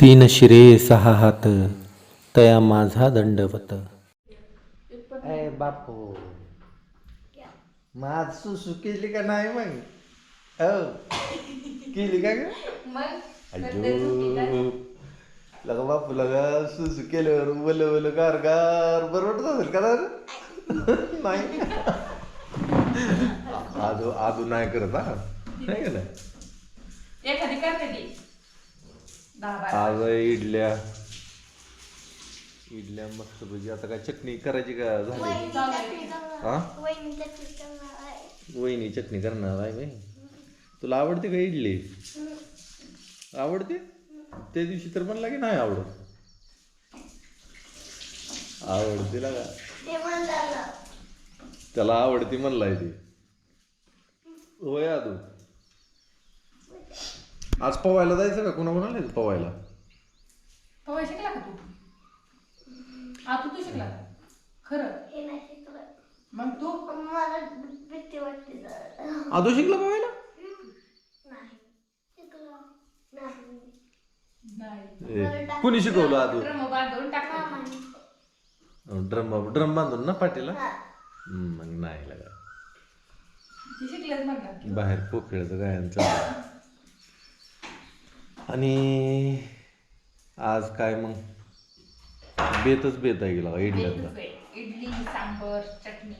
तीन शिरे सहा हात तया माझा दंडवत. ए बापू. माझ सुसू केली का नाही मग? हो. केली का लगा बापू लगा सुसू केल्यावर बल बल गार गार बरोबर असेल का? नाही. आजू आजू नाही करत हा. नाही का? नाही एखादी करते आज इडल्या. इडल्या मस्त भजी आता काय चटणी करायची का झाली? हा? वहिनी चटणी करणार आहे बाई. तुला आवडते का इडली? आवडते? त्या दिवशी तर म्हणला की नाही आवडत? आवडते ना का? त्याला आवडते म्हणलाय ते. होय आदू. आज पवायला जायचं का कोणा कोणाला पवायला पवाय शिकला का तू आता तू शिकला का? खरं मग तू आदू शिकला पवायला नाही ए, कुणी शिकवलं आदू ड्रम बांधून टाकला ड्रम ड्रम बांधून ना पाठीला हम्म, मग नाही लगा ती शिकलेच म्हणतात बाहेर पोखळ्याचं गायांचं आणि आज काय मग? बेतच बेत आहे गेला इडल्यातला इडली सांबर चटणी.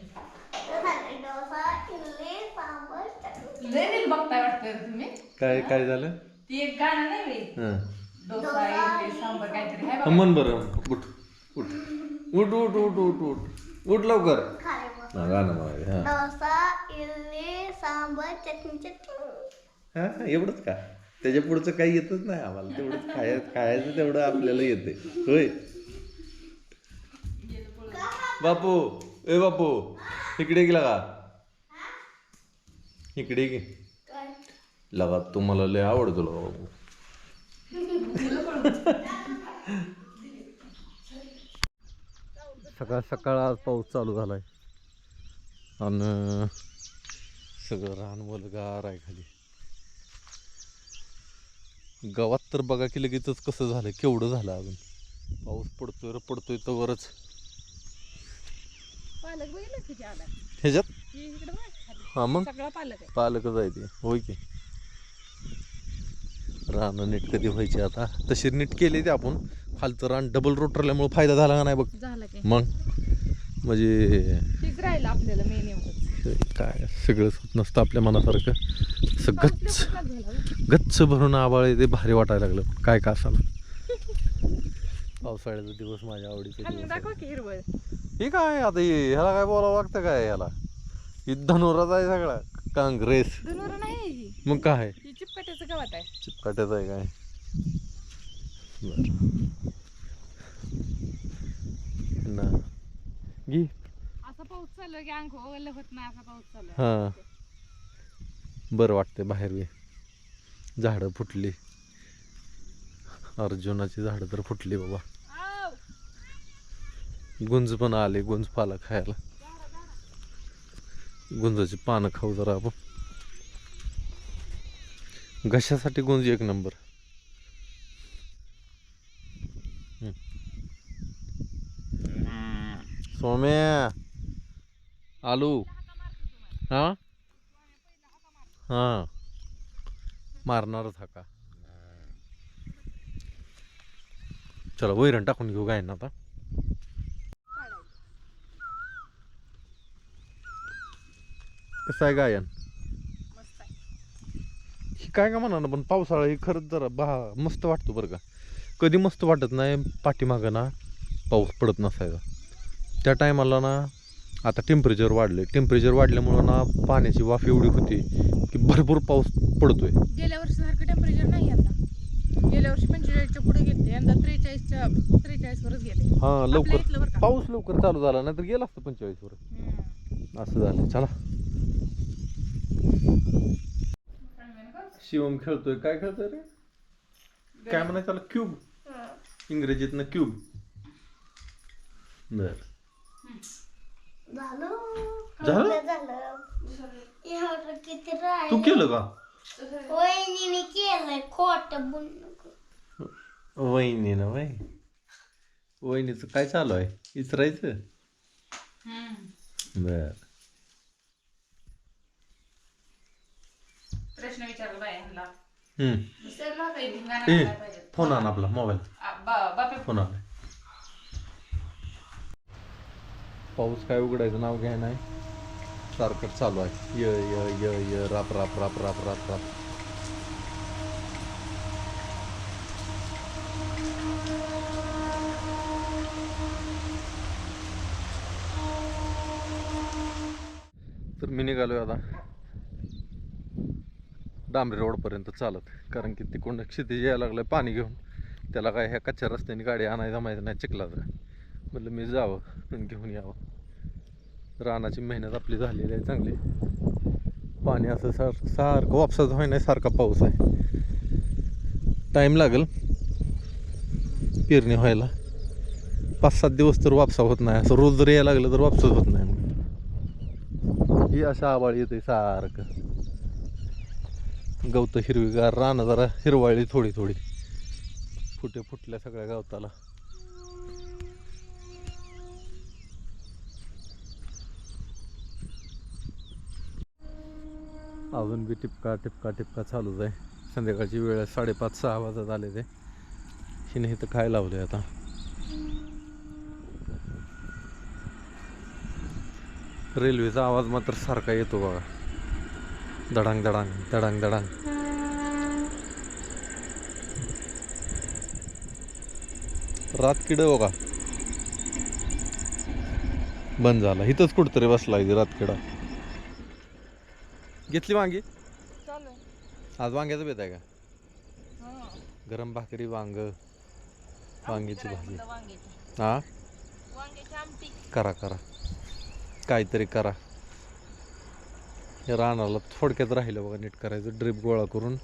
लय बघताय वाटतं तुम्ही. काय काय झालं? ती एक गाणं नाही रे. हं. डोसा इडली सांबर काहीतरी. आहे हं, बघा. म्हण बरं. उठ उठ. उठ उठ उठ उठ उठ. उठ लवकर. गाणं म्हणाले डोसा इडली सांबर चटणी चटणी. हा एवढंच का? त्याच्या पुढचं काही येतच नाही आम्हाला. तेवढंच खाय खायचं तेवढं आपल्याला येते. होय. बापू ए बापू इकडे गेला का? इकडे गे लगा तुम्हाला लय आवडतो लगा बापू. सकाळ सकाळ आज पाऊस चालू झालाय. आणि सगळं रान वलगार आहे खाली. गावात तर बघा की लगेचच कसं झालं केवढं झालं अजून. पाऊस पडतोय र पडतोय तर वरच पालक बघितलं ह्याच्यात. हा मग? पालकच आहे ते होय की. रानं नीट कधी व्हायची आता. तशी नीट केली ते आपण. खालचं रान डबल रोटरल्यामुळे फायदा झाला का नाही बघ? मग? म्हणजे आपल्याला काय सगळंच होत नसतं आपल्या मनासारखं. असं गच्च गच्च भरून आबाळ ते भारी वाटायला लागलं. काय का असं. पावसाळ्याचा दिवस माझ्या आवडीचा हे काय आता हे ह्याला काय बोलावं लागतं काय ह्याला? ही धनुराच आहे सगळा काँग्रेस. मग काय? ही चिपकाट्याचं गावात आहे. चिपकाट्याचं आहे काय? बर. ना. घे. पाऊस चालू की अंग ओलं होत नाही असा पाऊस चालू हां. बरं वाटतंय बाहेर बी. झाडं फुटली. अर्जुनाची झाडं तर फुटली बाबा. गुंज पण आले गुंज पाला खायला. गुंजाची पानं खाऊ जरा आपण. घशासाठी गुंज एक नंबर. हम्म. सोम्या. आलू. हा? हा. मारणारच हा का? चला वैरण टाकून घेऊ गायना आता. कसं आहे गायन? ही काय का म्हणा ना पण पावसाळा ही खरंच जरा बहा मस्त वाटतो बरं का. कधी मस्त वाटत नाही पाठीमागं ना पाऊस पडत नसायचा. त्या टायमाला ना आता टेम्परेचर वाढले टेम्परेचर वाढल्यामुळं ना पाण्याची वाफ एवढी होती की भरपूर पाऊस पडतोय. गेल्या वर्षी सारखं टेम्परेचर नाही यंदा गेल्या वर्षी पंचेचाळीसच्या पुढे गेले यंदा त्रेचाळीसच्या त्रेचाळीस वरच गेले. हा लवकर. पाऊस लवकर चालू झाला नाही तर गेला असतं पंचेचाळीस वर हम्म. असं झालं चला. शिवम खेळतोय. काय खेळतोय रे? काय म्हणायचं त्याला? क्यूब. इंग्रजीतनं क्यूब. बर. झालं. झालं? झालं. किती तू केलं का? वहिनीने केलंय खोट वहिनी ना वय. वहिनीचं काय चालू आहे? इचरायचं? बर. प्रश्न विचारला बाय फोन आण आपला मोबाईल. आ, बा- बापे फोन आला पाऊस काय उघडायचं नाव घ्याय नाही. सारखं चालू आहे. य य य य राप राप राप राप राप राप. तर मी निघालो आता. डांबरी रोडपर्यंत चालत. कारण की तिकडून क्षितिज यायला लागलं पाणी घेऊन. त्याला काय ह्या कच्च्या रस्त्याने गाडी आणायला माहिती नाही चिखलाचं म्हटलं मी जावं घेऊन यावं. रानाची मेहनत आपली झालेली आहे चांगली. पाणी असं सार सारखं वापसाचं होय नाही सारखा पाऊस आहे. टाईम लागेल पेरणी व्हायला. पाच सात दिवस तर वापसा होत नाही. असं रोज जर यायला लागलं तर वापसच होत नाही मग ही अशा आबाळ येते सारखं. गवत हिरवीगार रानं जरा हिरवाळी थोडी थोडी फुटे फुटल्या सगळ्या गवताला. अजून बी टिपका टिपका टिपका चालूच आहे. संध्याकाळची वेळ साडेपाच सहा वाजत आले ते. शिने इथं काय लावले आता? रेल्वेचा आवाज मात्र सारखा येतो बघा. दडांग दडांग दडांग दडांग रात किड बघा. बंद झाला. इथंच कुठतरी बसला इथे घेतली वांगी? आज वांग्याचं बेत आहे का? गरम भाकरी वांग. वांग्याची भाजी. हा? करा करा. काहीतरी करा. हे रानाला थोडक्यात राहिलं बघा नीट करायचं. ड्रिप गोळा करून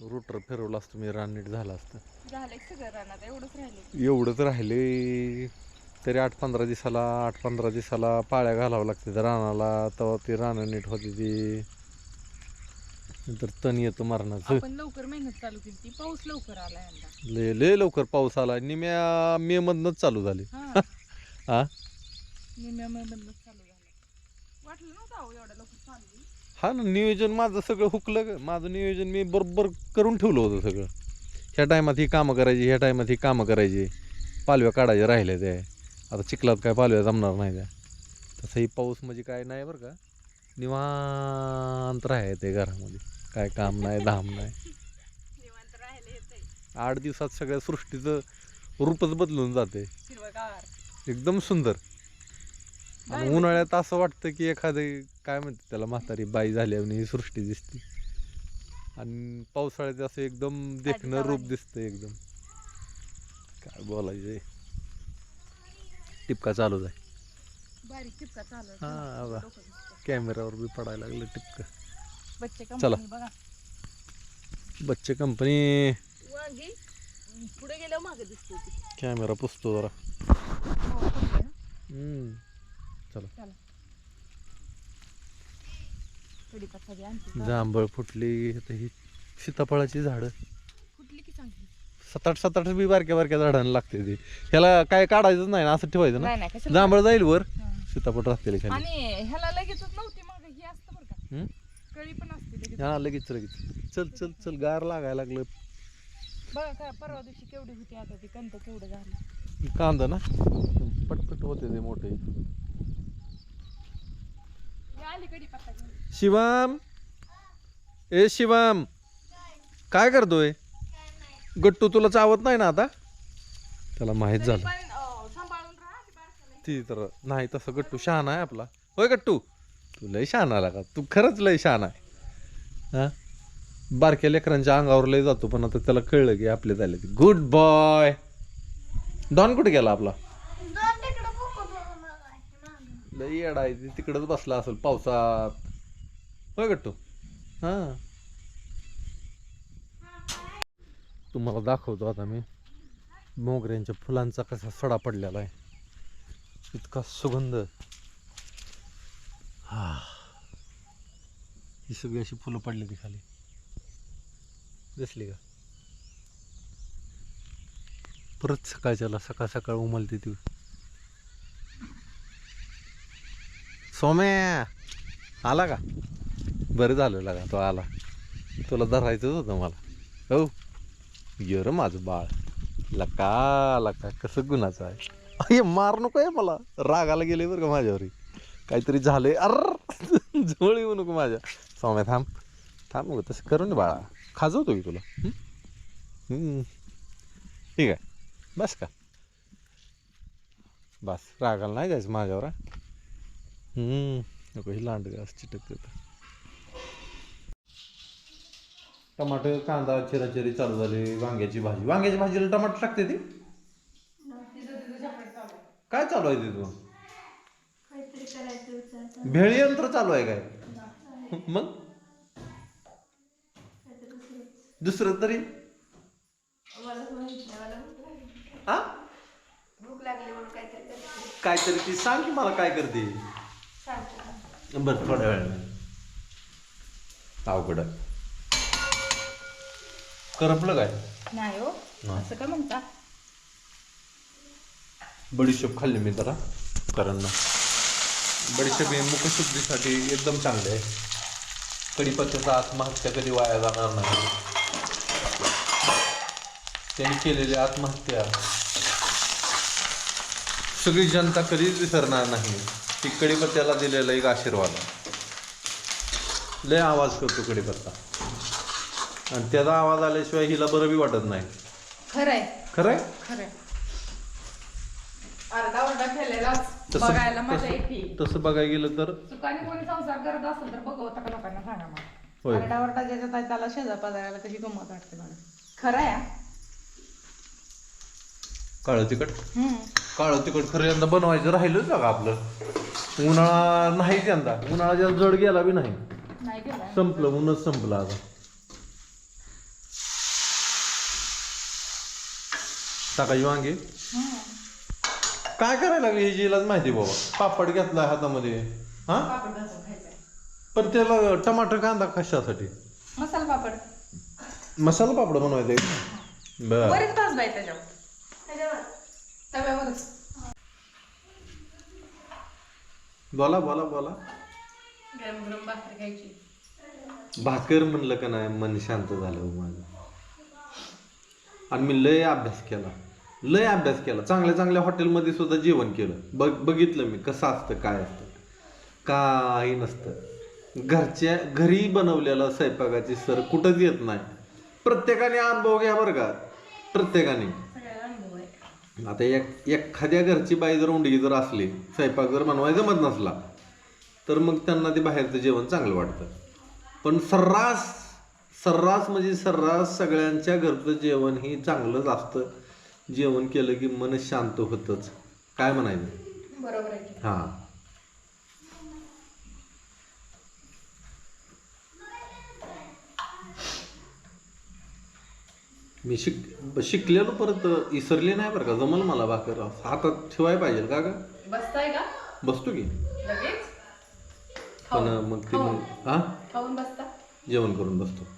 रुटर फिरवलं असतं मी रान नीट झालं असतं. झालंय सगळं राहणार एवढंच राहिले एवढंच राहिले. तरी आठ पंधरा दिवसाला आठ पंधरा दिवसाला पाळ्या घालावं लागते त्या रानाला. तेव्हा ती रानं नीट होती ती. नंतर तण येतं मरणाचं. आपण लवकर मेहनत चालू केली ती पाऊस लवकर आला यंदा. लय लय लवकर पाऊस आला. निम्या मे मधनच चालू झाली. हा. हा निम्या महिन्यातच चालू झालं. वाटलं नव्हतं अहो एवढ्या लवकर चालू होईल. हा ना नियोजन माझं सगळं हुकलं ग. माझं नियोजन मी बरोबर करून ठेवलं होतं सगळं. ह्या टायमात ही कामं करायची ह्या टायमात ही कामं करायची. पालव्या काढायच्या राहिल्या ते आता चिखलात काय पालव्या जमणार नाही त्या. तसंही पाऊस म्हणजे काय नाही बरं का. निवांत राहायचं घरामध्ये. काय काम नाही धाम नाही. आठ दिवसात सगळ्या सृष्टीचं रूपच बदलून जाते. एकदम सुंदर. आणि उन्हाळ्यात असं वाटतं की एखादे काय म्हणते त्याला म्हातारी बाई झाली आणि ही सृष्टी दिसते. आणि पावसाळ्यात असं एकदम देखणं रूप. दिसतं एकदम. काय बोलायचंय? टिपका चालू आहे. हा. कॅमेऱ्यावर बी पडायला लागलं टिपकं. बच्चे चला. कंपनी बघा. बच्चे कंपनी वांगी. पुढे गेल्यावर मागे दिसते ती. कॅमेरा पुसतो जरा. हो, ना. हम्म. कढीपत्ता बी आणते का? जांभळ फुटली आता ही सीताफळाची झाडं. कुठली की चांगली? सात आठ सात आठ बी बारक्या बारक्या झाडांना लागते ती. ह्याला काय काढायचं नाही ना असं ठेवायचं ना. नाही नाही कशाला जांभळ जाईल वर. हा. सीताफळ राहतील खाली. आणि ह्याला लगेचच नव्हती मग ही असतं बरं का. हम्म? कळी पण असते लगेच. हा लगेच लगेच. चल चल चल गार लागायला लागलं. बघा काय परवा दिवशी केवढी होती आता ती कंत केवढं झालं. कांदा ना? पटपट होते ते मोठे. ही आली घेऊन. शिवाम! ए शिवाम! काय करतोय? गट्टू तुला चावत नाही ना आता? त्याला माहीत झालं. पण, अं, सांभाळून राहा ती. ती तर नाही तसं गट्टू शहाणा आहे आपला. होय गट्टू? तू लय शहाणा लागा तू खरंच लय शहाणा आहे. हा? बारक्या लेकरांच्या अंगावर लय जातो पण आता त्याला कळलं की आपले झाले ते. गुड बॉय डॉन कुठे गेला आपला. लय येडा आहे ती तिकडच बसला असेल पावसात. होय गट्टू? हा? तुम्हाला दाखवतो आता मी. मोगऱ्यांच्या फुलांचा कसा सडा पडलेला आहे. इतका सुगंध. हा. ही सगळी अशी फुलं पडली ती खाली. दिसली का? परत सकाळच्याला सकाळ सकाळ उमलते ती. सोम्या आला का? बरं झालं लागा तो आला. तुला धरायचंच होतं मला. हो. ये माझं बाळ. लका लका कसं गुन्हाचं आहे. अरे मार नको आहे मला. रागाला गेले बरं का माझ्यावर? काहीतरी झालंय. अर जवळ येऊ नको माझ्या. सौम्या थांब. थांब नको तसं करू ना बाळा. खाजवतो की तुला. ठीक आहे. बस का? बस. रागाला नाही जायचं माझ्यावर. नको ही लांड घास चिटक टमाटर कांदा चिराचिरी चालू झाली. वांग्याची भाजी. वांग्याची भाजीला टमाटर टाकते ती? काय चालू आहे करायचं विचार भेळ यंत्र चालू आहे काय? मग? दुसरं तरी? हा काहीतरी ती सांग की मला काय करते. बरं थोड्या वेळाने. अवघड. करपलं काय? नाही हो. नाही. असं का म्हणता? बडीशेप खाल्ली मी जरा. कारण ना. बडीशेप हे मुखशुद्धीसाठी एकदम चांगले आहे. कढीपत्त्याचा आत्महत्या कधी वाया जाणार नाही. त्यांनी केलेली आत्महत्या सगळी जनता कधीच विसरणार नाही. ती कढीपत्त्याला दिलेला एक आशीर्वाद. आहे. लय आवाज करतो कढीपत्ता. आणि त्याचा आवाज आल्याशिवाय हिला बरं बी वाटत नाही. खरंय. खरंय? खरंय. बघायला मजा येते. तसं बघायला गेलं तर? चुकाने कोणी संसार करत असेल तर बघवता का लोकांना सांगा. मला. ज्याच्यात आहे त्याला शेजार कशी गंमत वाटते मला. खरं आहे हा. काळं तिखट? हम्म. काळं तिखट खरं यंदा बनवायचं राहिलंच का आपलं. उन्हाळा नाहीच यंदा. उन्हाळा जास्त जड गेला बी नाही. संपलं ऊनच संपलं आता. टाकायची वांगे? काय करायला लागली ह्याची हिलाच माहिती बाबा? पापड घेतला हातामध्ये. हा? पापड भाजून खायचंय. पण त्याला टमाटर कांदा कशासाठी? मसाला पापड. मसाला पापड बनवायचा बर. बरेच भाजलाय त्याच्यावर. त्याच्यावर. तव्यावरच. बोला बोला बोला. गरम गरम भाकरी खायची भाकर म्हणलं का नाही मन शांत झालं हो माझं. आणि मी लय अभ्यास केला. लय अभ्यास केला. चांगल्या चांगल्या हॉटेलमध्ये सुद्धा जेवण केलं. बघ बघितलं मी कसं असतं काय असतं. काही नसतं. घरच्या घरी बनवलेला स्वयंपाकाची सर कुठंच येत नाही. प्रत्येकाने अनुभव घ्या बरं का. प्रत्येकाने. आता एक एखाद्या घरची बाई जर उंडगी जर असली स्वयंपाक जर बनवायचा जमत नसला तर मग त्यांना ते बाहेरचं जेवण चांगलं वाटतं. पण सर्रास सर्रास म्हणजे सर्रास सगळ्यांच्या घरचं जेवण ही चांगलंच असतं. जेवण केलं की मन शांत होतंच. काय म्हणायचं? बरोबर आहे की. हां. मी शिक शिकलेलो परत इसरले नाही बरं का? जमल मला भाकर. हातात ठेवाय पाहिजे का बसताय का? बसतो की. लगेच? पण खाऊन. मग ते मग हा? खाऊन बसता? जेवण करून बसतो.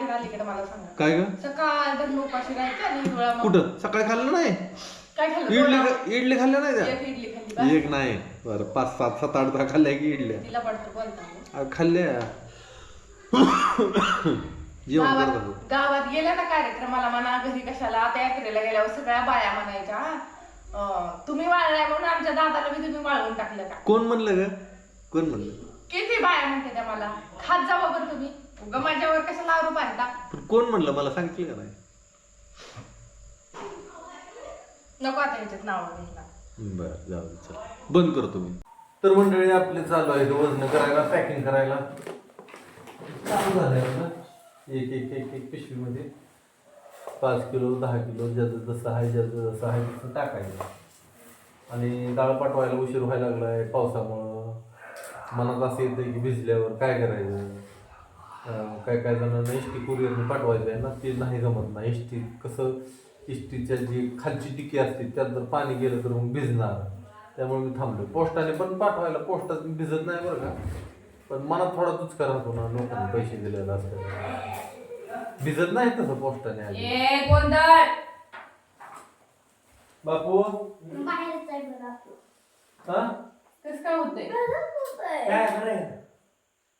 मला सांगा. काय ग? सकाळ धरण उपाशी राहायचं आणि डोळा मग- कुठं? सकाळी खाल्लं नाही? काय खाल्लं? इडली डोळा- खा- इडली खाल्ल्या नाही त्या? इडली खाल्ली बस. एक नाही. बरं पाच सात सात आठ दहा खाल्ल्या की इडल्या. तिला पडतो बोलता आ, खाल्ल्या. जेवण करत गावात होतो. गावात गेल्या ना कार्यक्रमाला म्हणा घरी कशाला? आता यात्रेला गेल्यावर सगळ्या बाया म्हणायच्या अं, तुम्ही वाळलाय म्हणून आमच्या दादाला मी तुम्ही वाळवून टाकलं का? कोण म्हणलं ग? कोण म्हणलं? किती बाया म्हणते त्या मला? खात जावं बरं तुम्ही. उगा माझ्यावर कशाला आरोप पण कोण म्हणलं? मला सांगितलं का नाही? नको आता ह्याच्यात नाव बरं जाऊ दे, चल. बंद करतो मी. तर मंडळी आपले चालू आहे वजन करायला पॅकिंग करायला. चालू झालंय आपलं. एक एक एक एक पिशवीमध्ये. पाच किलो दहा किलो ज्याचं जसं आहे ज्याचं जसं आहे तसं टाकायचं. आणि डाळ पाठवायला उशीर व्हायला लागलाय पावसामुळं. मनात असं येतं की भिजल्यावर काय करायचं? काय काय जणांना एस टी कुरिअरने पाठवायचं आहे ना ते नाही जमत ना. एस टी कसं एस टीच्या जी खालची टिकी असते त्यात जर पाणी गेलं तर मग भिजणार. त्यामुळे मी थांबलो. पोस्टाने पण पाठवायला पोस्टात भिजत नाही बरं का. पण मनात थोडा तुचका राहतो ना लोकांनी पैसे दिलेले असतात. भिजत नाही तसं पोस्टाने बापू! बाहेरच आहे बघा. आपलं. हा? कस काय होतंय? काय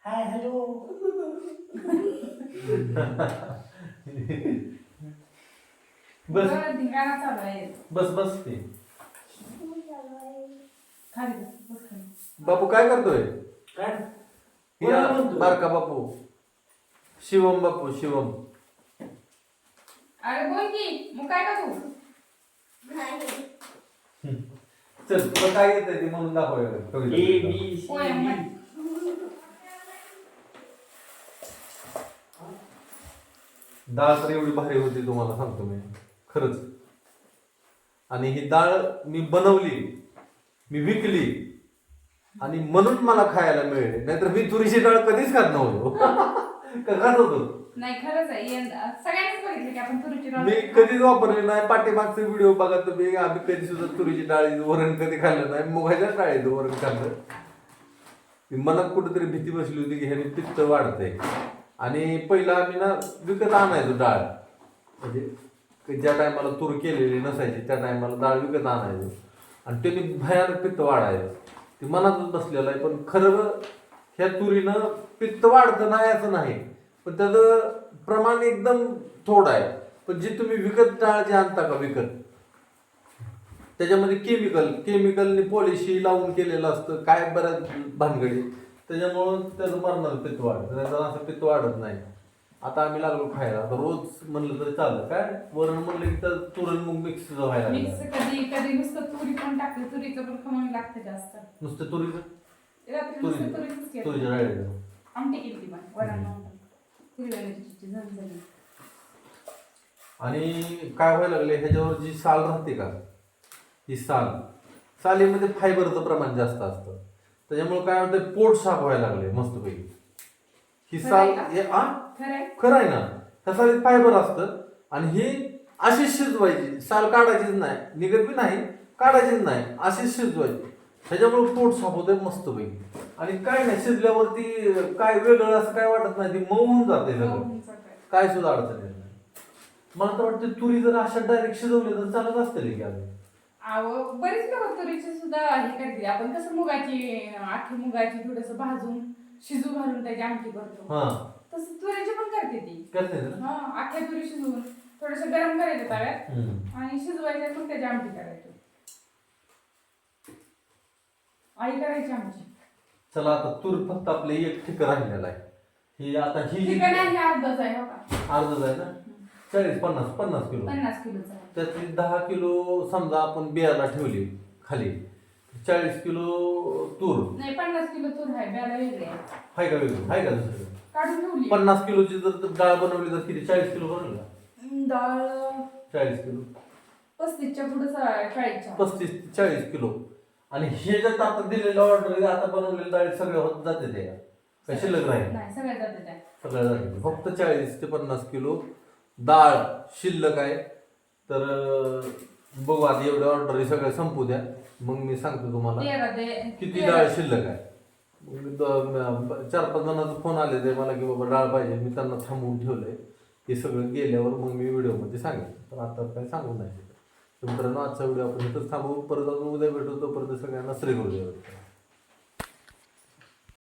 हाय हॅलो. बस. बरं, धिंगाणा चालू आहे. बस बस ते. खाली बस, बस खाली. बापू काय करतोय? काय? या, कोणाला म्हणतोय? बारका बापू. शिवम बापू शिवम. अरे बोल की मग काय का तू. चल तुला काय येतंय ते म्हणून ए. बी सी डी म्हण. डाळ तर एवढी भारी होती तुम्हाला सांगतो मी. खरंच. आणि ही डाळ मी बनवली मी विकली आणि म्हणून मला खायला मिळेल. नाहीतर मी तुरीची डाळ कधीच खात नव्हतो. खात होतो? नाही खरंच आहे. यंदा सगळ्यांनीच बघितलं की आपण तुरीची डाळ मी कधीच वापरले नाही. पाठीमागचे व्हिडिओ बघा तुम्ही. आम्ही कधी सुद्धा तुरीची डाळी वरण कधी खाल्लं नाही. मुगाच्या डाळीचं वरण खाल्लं. मनात कुठेतरी भीती बसली होती की ह्याने पित्त वाढतंय. आणि पहिला आम्ही ना विकत आणायचो डाळ. म्हणजे ज्या टायमाला तूर केलेली नसायची त्या टायमाला डाळ विकत आणायचो. आणि त्याने भयानक पित्त वाढायचं. ते मनातच बसलेलं आहे पण खरं ह्या तुरीनं पित्त वाढतं नाही असं नाही. पण त्याचं प्रमाण एकदम थोडं आहे. पण जी तुम्ही विकत डाळ जी आणता का विकत? त्याच्यामध्ये केमिकल केमिकलने पॉलिशी लावून केलेलं असतं. काय बऱ्याच भानगडी. त्याच्यामुळं त्याचं मरणार पित्त वाढत. नाहीतर असं पित्त वाढत नाही. आता आम्ही लागलो खायला. आता रोज म्हणलं तरी चाललं काय? वरण म्हणलं की तर तुरण मग मिक्स व्हायला मिक्स लागलं. कधी कधी नुसतं तुरी पण टाकते. तुरीचं पण लागते जास्त. नुसतं तुरीचं? रात्री तुरी नुसतं तुरीचंच केलं. तुरीच्या डाळीचं आमटी केली ती पण वरण नव्हतं हिरव्या मिरचीची झणझणी आणि काय व्हायला लागले ह्याच्यावर जी साल राहते का? ही साल. सालीमध्ये फायबरचं प्रमाण जास्त असतं. त्याच्यामुळे काय होतं पोट साफ व्हायला लागले मस्तपैकी. ही साल? हे आ खरं आहे. खरं आहे ना? त्या सालीत फायबर असतं. आणि ही अशीच शिजवायची साल काढायचीच नाही. निघत बी नाही काढायचीच नाही. अशीच शिजवायची. त्याच्यामुळे पोट साफ होते मस्तपैकी. आणि काय नाही शिजल्यावरती काय वेगळं असं काय वाटत नाही ती मऊ होऊन जाते सगळं. काय. काय सुद्धा अडचण येत नाही. मला तर वाटतं तुरी जर अशा डायरेक्ट शिजवली तर चालत असतील की अजून? अहो बरीच लोक तुरीची सुद्धा हे करते आपण कसं मुगाची आखी मुगाची थोडस भाजून शिजू घालून त्याची आमटी करतो हा. तसं तुरीची पण करते ती. करते ना? हा आख्या तुरी शिजवून थोडस गरम करायचं तव्यात हम्म. आणि शिजवायचं मग त्याची आमटी करायची. आई करायची आमची. चला आता तूर फक्त आपले एक ठिक राहिलेला आहे. ही आता ही ठिकाणी आहे अर्धाच आहे हो का? अर्धच आहे ना? चाळीस पन्नास पन्नास किलो. पन्नास किलोचा आहे. त्यातली दहा किलो समजा आपण बियाला ठेवली खाली चाळीस किलो तूर. नाही पन्नास किलो तूर आहे ब्याला वेगळे आहे. हाय का वेगळं? हाय का दुसरं? काढून ठेवली. पन्नास किलोची जर डाळ बनवली तर किती? चाळीस किलो बनवली? हम्म, डाळ चाळीस किलो. पस्तीसच्या चाळीसच्या. पस्तीस ते चाळीस किलो. आणि हे जर आता दिलेलं ऑर्डर आता बनवलेलं डाळी सगळ्या होत जाते ते. का शिल्लक राहील नाही सगळ्या जाते त्या. सगळ्या जाते. फक्त चाळीस ते पन्नास किलो डाळ शिल्लक आहे. तर बघू आता एवढ्या ऑर्डर सगळ्या संपू द्या. मग मी सांगतो तुम्हाला. तेरा किती तेरा- डाळ शिल्लक आहे. चार पाच जणांचा फोन आले ते मला की बाबा डाळ पाहिजे. मी त्यांना थांबवून ठेवलंय. हे सगळं गेल्यावर मग मी व्हिडिओमध्ये सांगेन. पण आता काही सांगू नाही. तर मित्रांनो आजचा व्हिडिओ आपण इथंच थांबवू. परत अजून उद्या भेटू. तोपर्यंत सगळ्यांना श्री गुरुदेव